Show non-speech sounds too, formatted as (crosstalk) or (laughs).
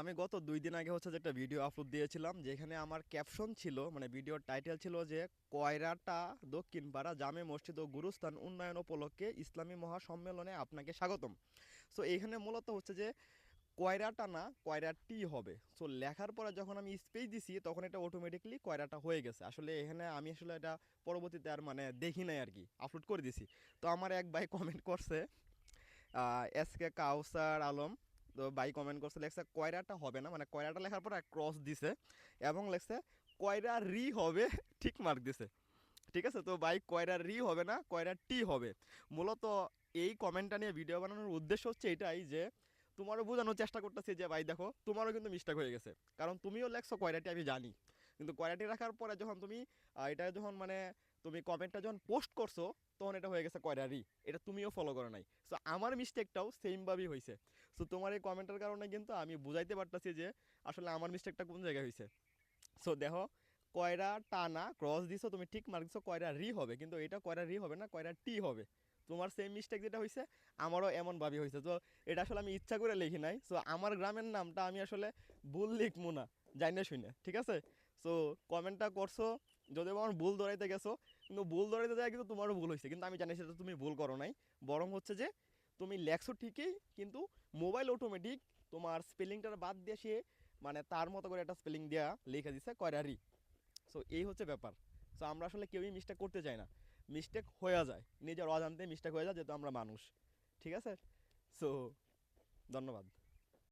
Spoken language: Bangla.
আমি গত দুই দিন আগে হচ্ছে যে একটা ভিডিও আপলোড দিয়েছিলাম, যেখানে আমার ক্যাপশন ছিল মানে ভিডিওর টাইটেল ছিল যে, কয়রাটা দক্ষিণ পাড়া জামে মসজিদ ও গুরুস্থান উন্নয়ন উপলক্ষে ইসলামী মহাসম্মেলনে আপনাকে স্বাগতম। সো এখানে মূলত হচ্ছে যে, কয়রাটা না, কয়রাটি হবে। সো লেখার পরে যখন আমি স্পেস দিছি, তখন এটা অটোমেটিকলি কয়রাটা হয়ে গেছে। আসলে এখানে আমি আসলে এটা পরবর্তীতে আর মানে দেখি নাই আর কি আপলোড করে দিছি। তো আমার এক ভাই কমেন্ট করছে এস কে কাউসার আলম তো ভাই কমেন্ট করছে, লেখছে কয়রাটা হবে না? মানে কয়রাটা লেখার পর ক্রস দিছে এবং লেখছে কয়রা রি হবে, (laughs) ঠিক মার্ক দিছে। ঠিক আছে? তো ভাই কয়রা রি হবে না, কয়রা টি হবে? মূলত এই কমেন্টটা নিয়ে ভিডিও বানানোর উদ্দেশ্য হচ্ছে এটাই যে, তোমারও বোঝানোর চেষ্টা করতেছি যে ভাই দেখো, তোমারও কিন্তু মিস্টেক হয়ে গেছে। কারণ তুমিও লেখছো কয়রাটি আমি জানি। কিন্তু কয়রাটি রাখার পরে যখন তুমি এটা যখন মানে তুমি কমেন্টটা যখন পোস্ট করছ, তখন এটা হয়ে গেছে কয়রারি এটা তুমিও ফলো করো নাই। সো আমার মিস্টেকটাও সেমভাবেই হয়েছে সো তোমার এই কমেন্টের কারণে কিন্তু আমি বুঝাইতে পারতেছি যে, আসলে আমার মিস্টেকটা কোন জায়গায় হয়েছে সো দেখো, কয়রা টানা ক্রস দিছো, তুমি ঠিক মার্ক দিছো, কয়রা রি হবে। কিন্তু এটা কয়রা রি হবে না, কয়রা টি হবে। তোমার সেম মিস্টেক যেটা হয়েছে আমারও এমনভাবে হয়েছে তো এটা আসলে আমি ইচ্ছা করে লিখি নাই। সো আমার গ্রামের নামটা আমি আসলে ভুল লিখব না জানি না শুনে ঠিক আছে? সো কমেন্টটা করছ যদিও আমার ভুল ধরাইতে গেছো, কিন্তু ভুল ধরাইতে যায় কিন্তু তোমারও ভুল হয়েছে কিন্তু আমি জানি সেটা তুমি ভুল করো নাই। বরং হচ্ছে যে, তুমি লেখছো ঠিকই, কিন্তু মোবাইল অটোমেটিক তোমার স্পেলিংটার বাদ দিয়ে সে মানে তার মতো করে একটা স্পেলিং দেওয়া লিখে দিছে কয়রারি সো এই হচ্ছে ব্যাপার। সো আমরা আসলে কেউই মিস্টেক করতে চাই না। মিস্টেক হয়ে যায়। নিজের অজান্তে মিস্টেক হয়ে যায়, যেহেতু আমরা মানুষ। ঠিক আছে? সো ধন্যবাদ।